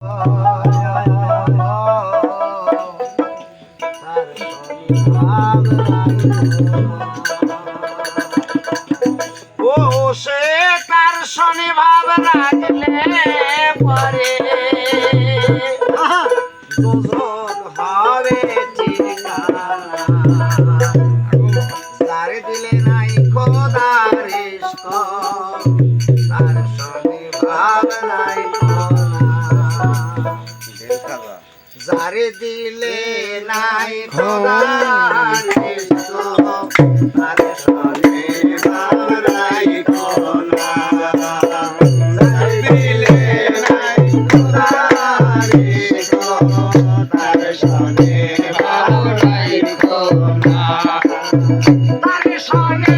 ও সে তার শনি ভাব রাখলে পরে। যারে দিলে নাই খোদা তারে সনে বাবরাই কোনা যারে দিলে নাই খোদা তারে সনে বাবরাই কোনা তারে সনে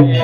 Yeah.